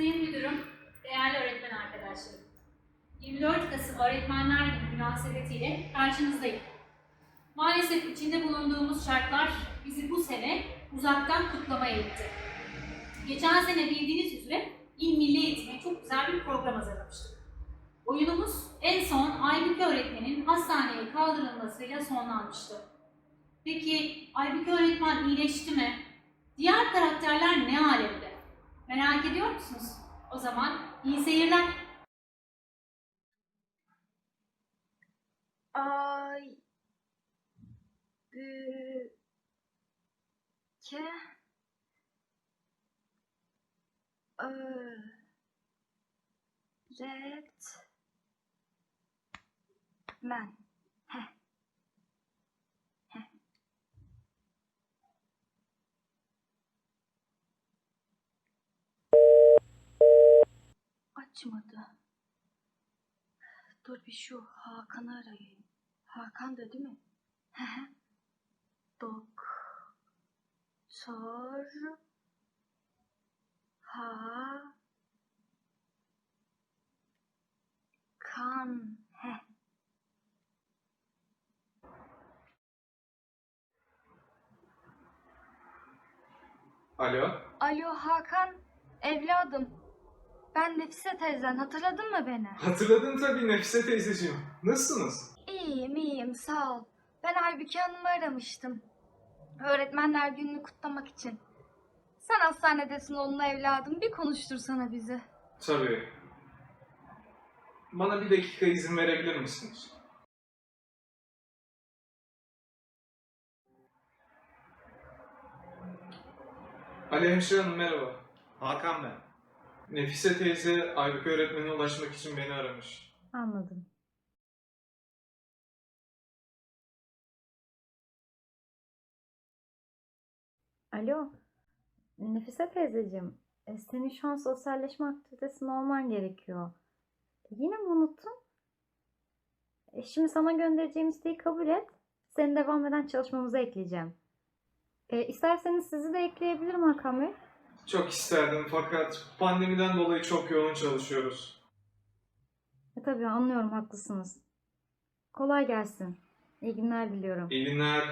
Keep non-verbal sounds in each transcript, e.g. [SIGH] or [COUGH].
Sayın Müdürüm, değerli öğretmen arkadaşlarım. 24 Kasım Öğretmenler Günü münasebetiyle karşınızdayım. Maalesef içinde bulunduğumuz şartlar bizi bu sene uzaktan kutlamaya itti. Geçen sene bildiğiniz üzere İl Milli Eğitim'e çok güzel bir program hazırlamıştık. Oyunumuz en son Aybüke öğretmenin hastaneye kaldırılmasıyla sonlanmıştı. Peki Aybüke öğretmen iyileşti mi? Diğer karakterler ne alemde? Merak ediyor musunuz? O zaman iyi seyirler. Ay. Bü. Ke. Açmadı. Dur bir şu Hakan'ı arayayım. Hakan da değil mi? Hı hı. Dok. Sor. Ha. Kan. Heh. Alo. Alo Hakan. Evladım. Ben Nefise teyzen. Hatırladın mı beni? Hatırladın tabii Nefise teyzeciğim. Nasılsınız? İyiyim iyiyim sağ ol. Ben Aybüke Hanım'ı aramıştım. Öğretmenler gününü kutlamak için. Sen hastanedesin onunla evladım. Bir konuştursana bizi. Tabii. Bana bir dakika izin verebilir misiniz? Ali Hemşire Hanım merhaba. Hakan ben. Nefise teyze Aybüke öğretmenine ulaşmak için beni aramış. Anladım. Alo. Nefise teyzeciğim. e, Senin şu an sosyalleşme aktivitesinde olman gerekiyor. Yine mi unuttun? E, Şimdi sana göndereceğim isteği kabul et. Seni devam eden çalışmamıza ekleyeceğim. E, isterseniz sizi de ekleyebilirim Hakan Bey. Çok isterdim fakat pandemiden dolayı çok yoğun çalışıyoruz. E, tabii anlıyorum haklısınız. Kolay gelsin. İyi günler diliyorum. İyi günler.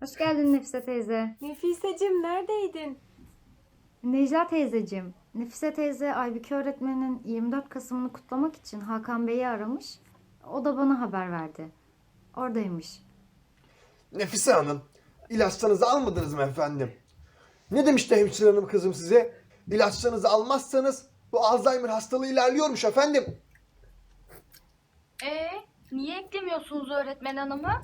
Hoş geldin Nefise teyze. Nefiseciğim neredeydin? Necla teyzeciğim, Nefise teyze Aybüke öğretmenin 24 Kasım'ını kutlamak için Hakan Bey'i aramış. O da bana haber verdi. Oradaymış. Nefise Hanım, ilaçlarınızı almadınız mı efendim? Ne demişti hemşire hanım kızım size? İlaçlarınızı almazsanız bu Alzheimer hastalığı ilerliyormuş efendim. Ee, niye eklemiyorsunuz öğretmen hanımı?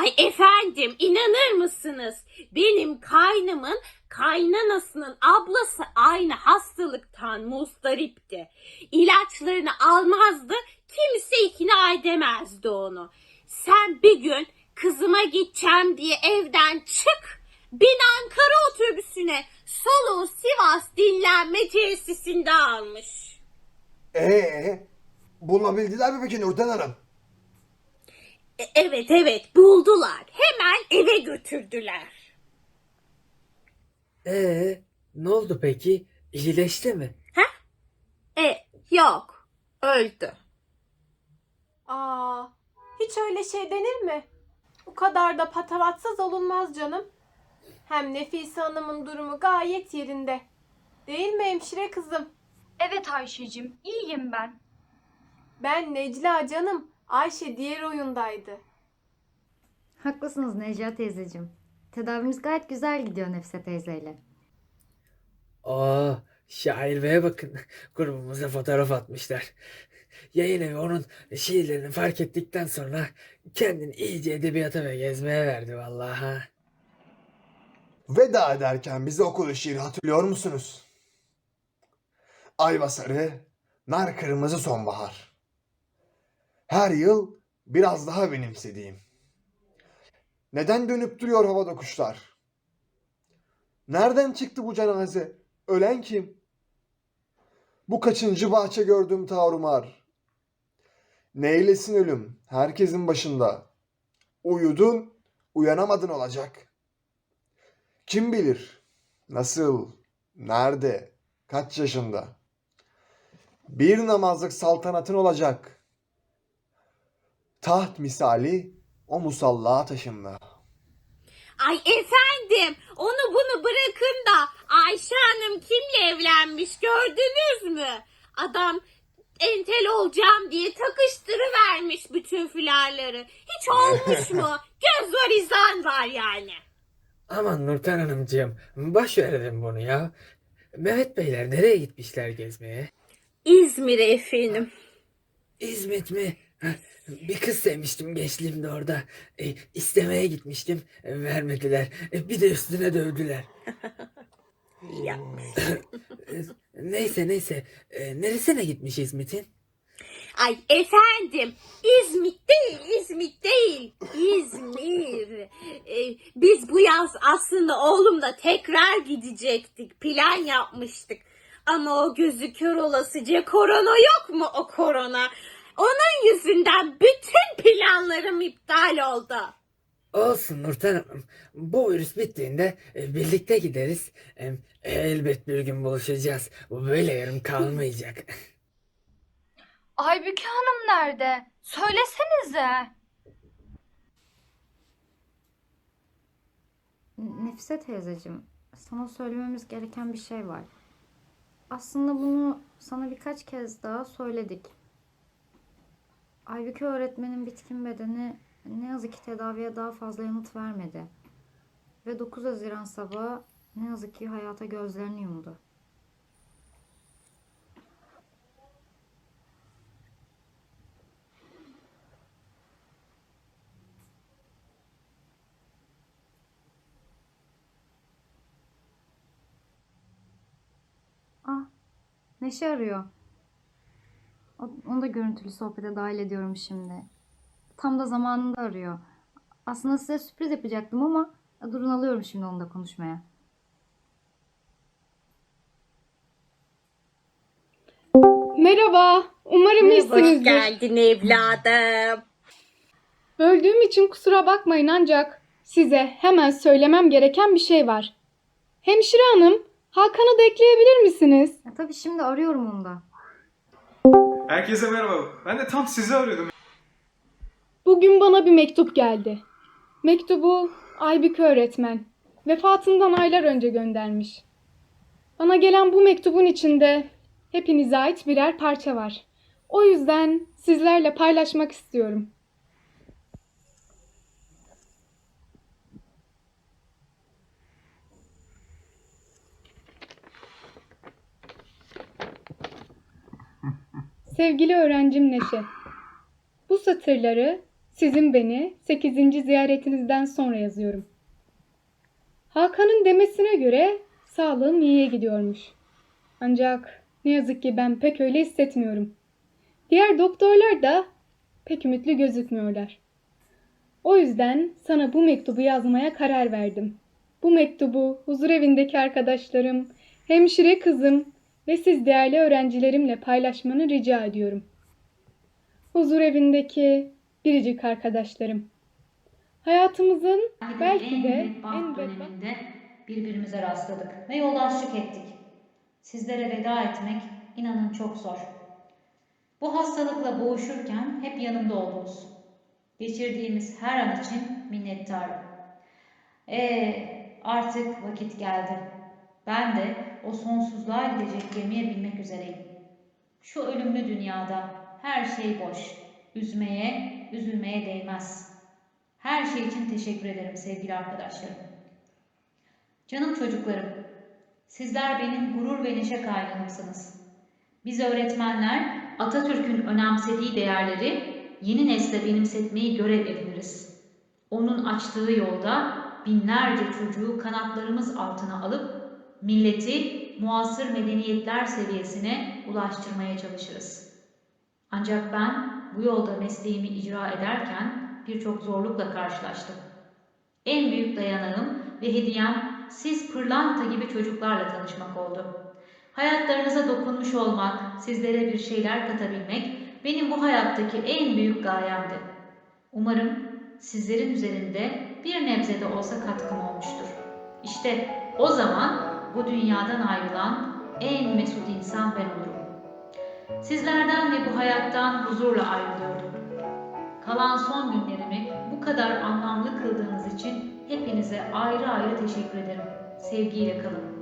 Ay efendim inanır mısınız? Benim kaynımın kaynanasının ablası aynı hastalıktan muzdaripti. İlaçlarını almazdı, kimse ikna edemezdi onu. Sen bir gün kızıma gideceğim diye evden çık, bin Ankara otobüsüne soluğu Sivas dinlenme tesisinde almış. Ee, bulabildiler mi peki Nurten Hanım? E- evet evet buldular. Hemen eve götürdüler. Ee, ne oldu peki? İyileşti mi? E yok öldü. Aa, hiç öyle şey denir mi? Bu kadar da patavatsız olunmaz canım. Hem Nefise Hanım'ın durumu gayet yerinde. Değil mi hemşire kızım? Evet Ayşe'cim, iyiyim ben. Ben Necla canım. Ayşe diğer oyundaydı. Haklısınız Necla teyzeciğim. Tedavimiz gayet güzel gidiyor Nefise teyzeyle. Aa, şair beye bakın. [LAUGHS] Grubumuza fotoğraf atmışlar. [LAUGHS] Yayın evi onun şiirlerini fark ettikten sonra kendini iyice edebiyata ve gezmeye verdi vallahi. ha. Veda ederken bize okulu şiir hatırlıyor musunuz? Ayva sarı, nar kırmızı sonbahar. Her yıl biraz daha benimsediğim. Neden dönüp duruyor havada kuşlar? Nereden çıktı bu cenaze? Ölen kim? Bu kaçıncı bahçe gördüm tarumar. Neylesin ölüm herkesin başında. Uyudun, uyanamadın olacak. Kim bilir nasıl, nerede, kaç yaşında. Bir namazlık saltanatın olacak. Taht misali o musalla taşında. Ay efendim onu bunu bırakın da Ayşe Hanım kimle evlenmiş gördünüz mü? Adam entel olacağım diye takıştırıvermiş bütün filarları. Hiç olmuş mu? [LAUGHS] Göz var izan var yani. Aman Nurten Hanımcığım boş verelim bunu ya. Mehmet Beyler nereye gitmişler gezmeye? İzmir'e efendim. İzmit mi? [LAUGHS] Bir kız sevmiştim gençliğimde orada. E, istemeye gitmiştim. E, vermediler. E, bir de üstüne dövdüler. [LAUGHS] Neyse neyse. E, neresine gitmiş İzmit'in? Ay efendim İzmit değil İzmit değil İzmir. Ee, biz bu yaz aslında oğlumla tekrar gidecektik plan yapmıştık. Ama o gözü kör olasıca korona yok mu o korona? Onun yüzünden bütün planlarım iptal oldu. Olsun Nurten Hanım. Bu virüs bittiğinde e, birlikte gideriz. E, elbet bir gün buluşacağız. Bu böyle yarım kalmayacak. [LAUGHS] Aybüke Hanım nerede? Söylesenize. Nefise teyzeciğim, sana söylememiz gereken bir şey var. Aslında bunu sana birkaç kez daha söyledik. Aybüke öğretmenin bitkin bedeni ne yazık ki tedaviye daha fazla yanıt vermedi. Ve 9 Haziran sabahı ne yazık ki hayata gözlerini yumdu. Ah, Neşe arıyor. Onu da görüntülü sohbete dahil ediyorum şimdi. Tam da zamanında arıyor. Aslında size sürpriz yapacaktım ama durun alıyorum şimdi onu da konuşmaya. Merhaba. Umarım Hoş iyisinizdir. geldin evladım. Böldüğüm için kusura bakmayın ancak size hemen söylemem gereken bir şey var. Hemşire hanım, Hakan'ı da ekleyebilir misiniz? Ya, tabii şimdi arıyorum onu da. Herkese merhaba. Ben de tam sizi arıyordum. Bugün bana bir mektup geldi. Mektubu Aybüke öğretmen vefatından aylar önce göndermiş. Bana gelen bu mektubun içinde hepinize ait birer parça var. O yüzden sizlerle paylaşmak istiyorum. Sevgili öğrencim Neşe, bu satırları sizin beni 8. ziyaretinizden sonra yazıyorum. Hakan'ın demesine göre sağlığım iyiye gidiyormuş. Ancak ne yazık ki ben pek öyle hissetmiyorum. Diğer doktorlar da pek ümitli gözükmüyorlar. O yüzden sana bu mektubu yazmaya karar verdim. Bu mektubu huzur evindeki arkadaşlarım, hemşire kızım ve siz değerli öğrencilerimle paylaşmanı rica ediyorum. Huzur evindeki biricik arkadaşlarım. Hayatımızın belki de en bedbaht döneminde birbirimize rastladık ve yoldaşlık ettik. Sizlere veda etmek inanın çok zor. Bu hastalıkla boğuşurken hep yanımda oldunuz. Geçirdiğimiz her an için minnettarım. Ee, artık vakit geldi. Ben de o sonsuzluğa gidecek gemiye binmek üzereyim. Şu ölümlü dünyada her şey boş. Üzmeye, üzülmeye değmez. Her şey için teşekkür ederim sevgili arkadaşlarım. Canım çocuklarım, sizler benim gurur ve neşe kaynağımsınız. Biz öğretmenler Atatürk'ün önemsediği değerleri yeni nesle benimsetmeyi görev ediniriz. Onun açtığı yolda binlerce çocuğu kanatlarımız altına alıp milleti muasır medeniyetler seviyesine ulaştırmaya çalışırız. Ancak ben bu yolda mesleğimi icra ederken birçok zorlukla karşılaştım. En büyük dayanağım ve hediyem siz pırlanta gibi çocuklarla tanışmak oldu. Hayatlarınıza dokunmuş olmak, sizlere bir şeyler katabilmek benim bu hayattaki en büyük gayemdi. Umarım sizlerin üzerinde bir nebze de olsa katkım olmuştur. İşte o zaman bu dünyadan ayrılan en mesut insan ben olurum. Sizlerden ve bu hayattan huzurla ayrılıyordum. Kalan son günlerimi bu kadar anlamlı kıldığınız için hepinize ayrı ayrı teşekkür ederim. Sevgiyle kalın.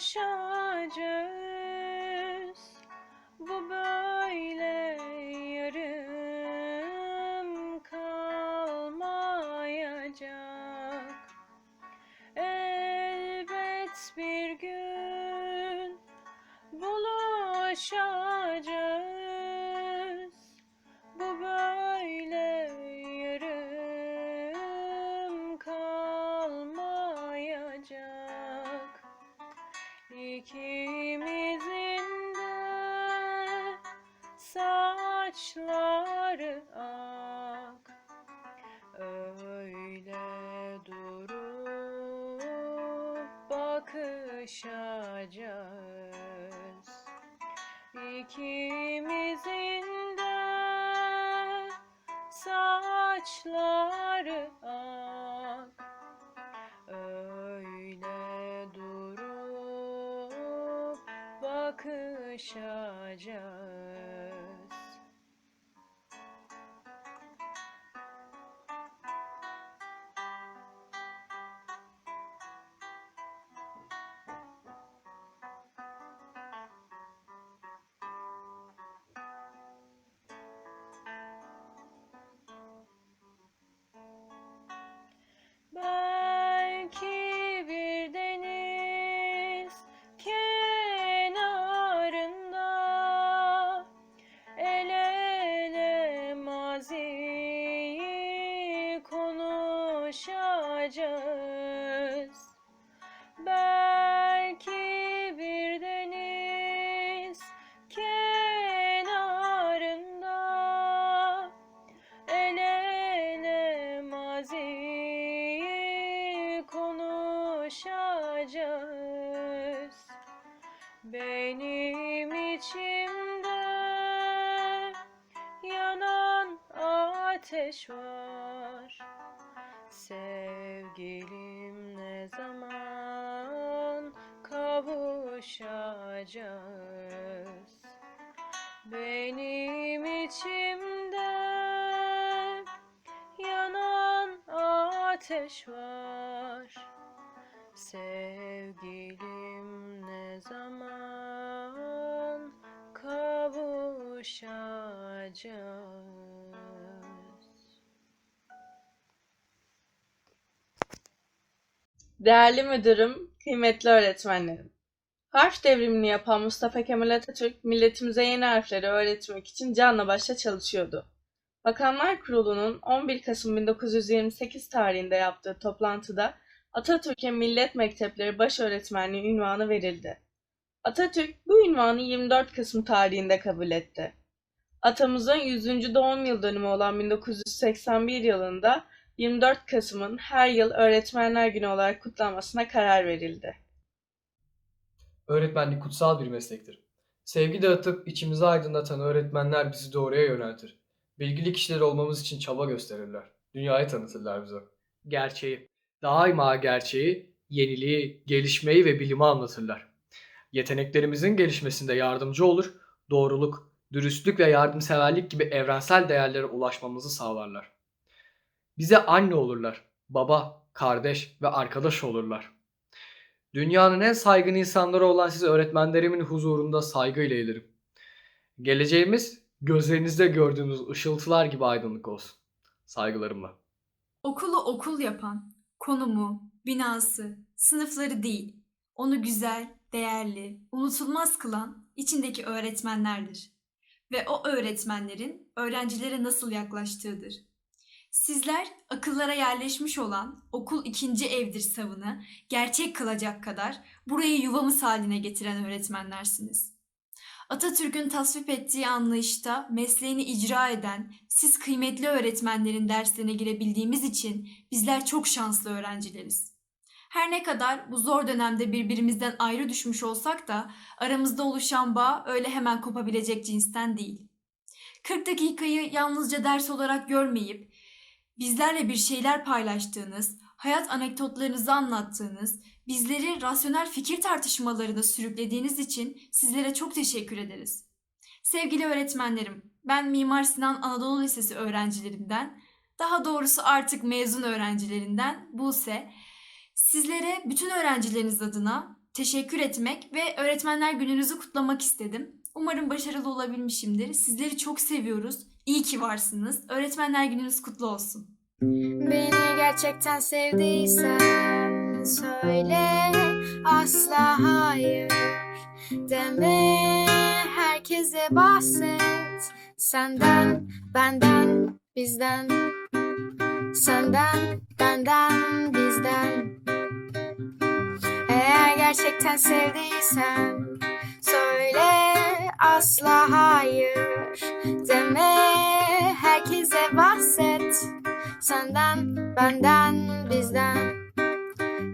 Buluşacağız. Bu böyle yarım kalmayacak. Elbet bir gün buluşacağız. Bakışacağız. İkimizin de saçları ak Öyle durup bakışacağız konuşacağız. Belki bir deniz kenarında El ele maziyi konuşacağız. Benim içimde yanan ateş var. Kavuşacağız? Benim içimde yanan ateş var. Sevgilim ne zaman kavuşacağız? Değerli müdürüm, kıymetli öğretmenlerim. Harf devrimini yapan Mustafa Kemal Atatürk, milletimize yeni harfleri öğretmek için canla başla çalışıyordu. Bakanlar Kurulu'nun 11 Kasım 1928 tarihinde yaptığı toplantıda Atatürk'e Millet Mektepleri Baş Öğretmenliği ünvanı verildi. Atatürk bu ünvanı 24 Kasım tarihinde kabul etti. Atamızın 100. doğum yıl dönümü olan 1981 yılında 24 Kasım'ın her yıl Öğretmenler Günü olarak kutlanmasına karar verildi. Öğretmenlik kutsal bir meslektir. Sevgi dağıtıp içimizi aydınlatan öğretmenler bizi doğruya yöneltir. Bilgili kişiler olmamız için çaba gösterirler. Dünyayı tanıtırlar bize. Gerçeği, daima gerçeği, yeniliği, gelişmeyi ve bilimi anlatırlar. Yeteneklerimizin gelişmesinde yardımcı olur, doğruluk, dürüstlük ve yardımseverlik gibi evrensel değerlere ulaşmamızı sağlarlar. Bize anne olurlar, baba, kardeş ve arkadaş olurlar. Dünyanın en saygın insanları olan siz öğretmenlerimin huzurunda saygıyla eğilirim. Geleceğimiz gözlerinizde gördüğümüz ışıltılar gibi aydınlık olsun. Saygılarımla. Okulu okul yapan, konumu, binası, sınıfları değil, onu güzel, değerli, unutulmaz kılan içindeki öğretmenlerdir. Ve o öğretmenlerin öğrencilere nasıl yaklaştığıdır. Sizler akıllara yerleşmiş olan okul ikinci evdir savını gerçek kılacak kadar burayı yuvamız haline getiren öğretmenlersiniz. Atatürk'ün tasvip ettiği anlayışta mesleğini icra eden siz kıymetli öğretmenlerin derslerine girebildiğimiz için bizler çok şanslı öğrencileriz. Her ne kadar bu zor dönemde birbirimizden ayrı düşmüş olsak da aramızda oluşan bağ öyle hemen kopabilecek cinsten değil. 40 dakikayı yalnızca ders olarak görmeyip bizlerle bir şeyler paylaştığınız, hayat anekdotlarınızı anlattığınız, bizleri rasyonel fikir tartışmalarına sürüklediğiniz için sizlere çok teşekkür ederiz. Sevgili öğretmenlerim, ben Mimar Sinan Anadolu Lisesi öğrencilerinden, daha doğrusu artık mezun öğrencilerinden Buse, sizlere bütün öğrencileriniz adına teşekkür etmek ve Öğretmenler Gününüzü kutlamak istedim. Umarım başarılı olabilmişimdir. Sizleri çok seviyoruz. İyi ki varsınız. Öğretmenler Gününüz kutlu olsun. Beni gerçekten sevdiysen söyle asla hayır deme herkese bahset senden benden bizden senden benden bizden eğer gerçekten sevdiysen söyle asla hayır deme. Herkese bahset. Senden, benden, bizden.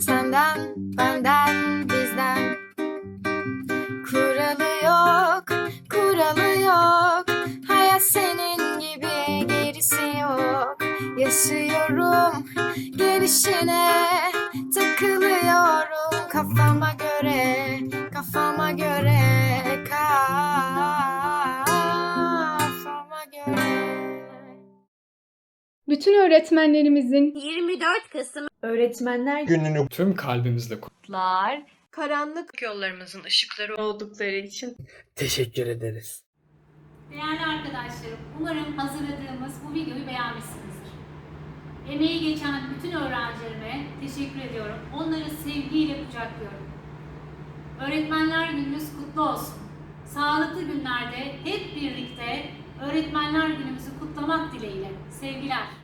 Senden, benden, bizden. Kuralı yok, kuralı yok. Hayat senin gibi gerisi yok. Yaşıyorum gelişine Takılıyorum. Kafama göre Kafama göre Kafama göre Bütün öğretmenlerimizin 24 Kasım Öğretmenler Gününü Tüm kalbimizle kutlar. Karanlık Yollarımızın ışıkları oldukları için Teşekkür ederiz. Değerli arkadaşlarım, umarım hazırladığımız bu videoyu beğenmişsinizdir. Emeği geçen bütün öğrencilerime teşekkür ediyorum. Onları sevgiyle kucaklıyorum. Öğretmenler gününüz kutlu olsun. Sağlıklı günlerde hep birlikte Öğretmenler Günümüzü kutlamak dileğiyle. Sevgiler.